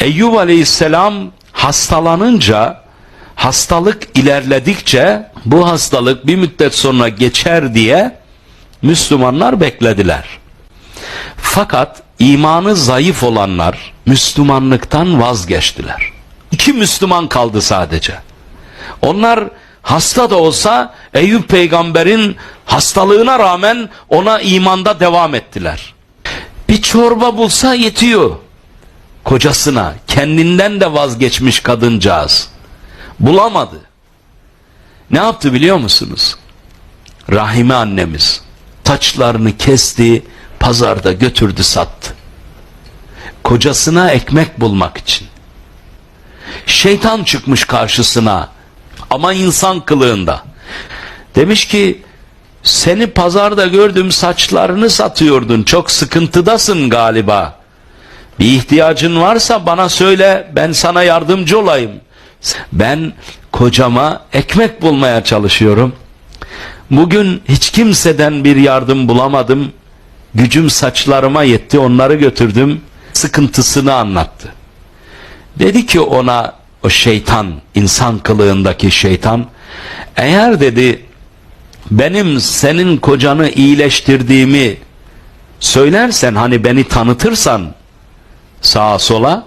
Eyyub aleyhisselam hastalanınca hastalık ilerledikçe bu hastalık bir müddet sonra geçer diye Müslümanlar beklediler. Fakat imanı zayıf olanlar Müslümanlıktan vazgeçtiler. İki Müslüman kaldı sadece. Onlar hasta da olsa Eyüp peygamberin hastalığına rağmen ona imanda devam ettiler. Bir çorba bulsa yetiyor kocasına. Kendinden de vazgeçmiş kadıncağız. Bulamadı. Ne yaptı biliyor musunuz? Rahime annemiz taçlarını kesti, pazarda götürdü sattı. Kocasına ekmek bulmak için. Şeytan çıkmış karşısına ama insan kılığında. Demiş ki seni pazarda gördüm saçlarını satıyordun çok sıkıntıdasın galiba. Bir ihtiyacın varsa bana söyle ben sana yardımcı olayım. Ben kocama ekmek bulmaya çalışıyorum. Bugün hiç kimseden bir yardım bulamadım. Gücüm saçlarıma yetti onları götürdüm. Sıkıntısını anlattı. Dedi ki ona o şeytan, insan kılığındaki şeytan, eğer dedi benim senin kocanı iyileştirdiğimi söylersen hani beni tanıtırsan sağa sola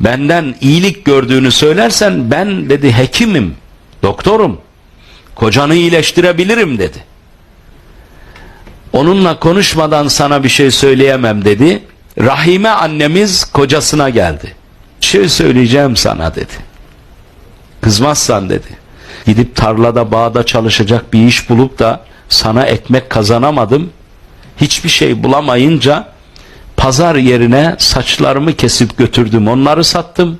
benden iyilik gördüğünü söylersen ben dedi hekimim, doktorum. Kocanı iyileştirebilirim dedi. Onunla konuşmadan sana bir şey söyleyemem dedi. Rahime annemiz kocasına geldi. Bir şey söyleyeceğim sana dedi. Kızmazsan dedi. Gidip tarlada bağda çalışacak bir iş bulup da sana ekmek kazanamadım. Hiçbir şey bulamayınca pazar yerine saçlarımı kesip götürdüm. Onları sattım.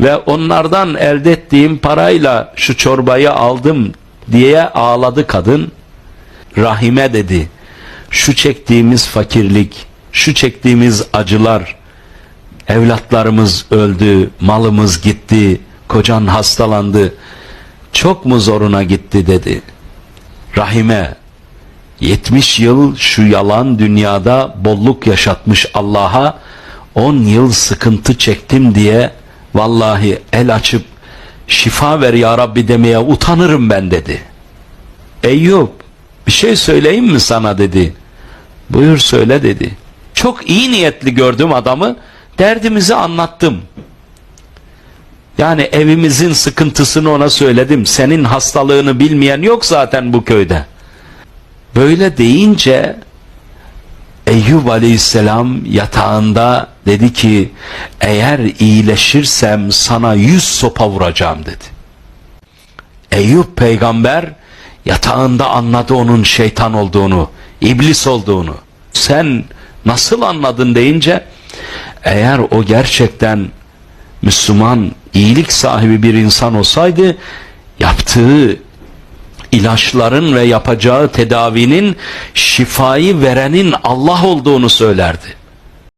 Ve onlardan elde ettiğim parayla şu çorbayı aldım diye ağladı kadın. Rahime dedi. Şu çektiğimiz fakirlik, şu çektiğimiz acılar, evlatlarımız öldü, malımız gitti, kocan hastalandı. Çok mu zoruna gitti dedi. Rahime 70 yıl şu yalan dünyada bolluk yaşatmış Allah'a 10 yıl sıkıntı çektim diye vallahi el açıp şifa ver ya Rabbi demeye utanırım ben dedi. Eyüp bir şey söyleyeyim mi sana dedi. Buyur söyle dedi. Çok iyi niyetli gördüm adamı derdimizi anlattım. Yani evimizin sıkıntısını ona söyledim. Senin hastalığını bilmeyen yok zaten bu köyde. Böyle deyince Eyüp aleyhisselam yatağında dedi ki eğer iyileşirsem sana yüz sopa vuracağım dedi. Eyüp peygamber yatağında anladı onun şeytan olduğunu, iblis olduğunu. Sen nasıl anladın deyince eğer o gerçekten Müslüman, iyilik sahibi bir insan olsaydı yaptığı ilaçların ve yapacağı tedavinin şifayı verenin Allah olduğunu söylerdi.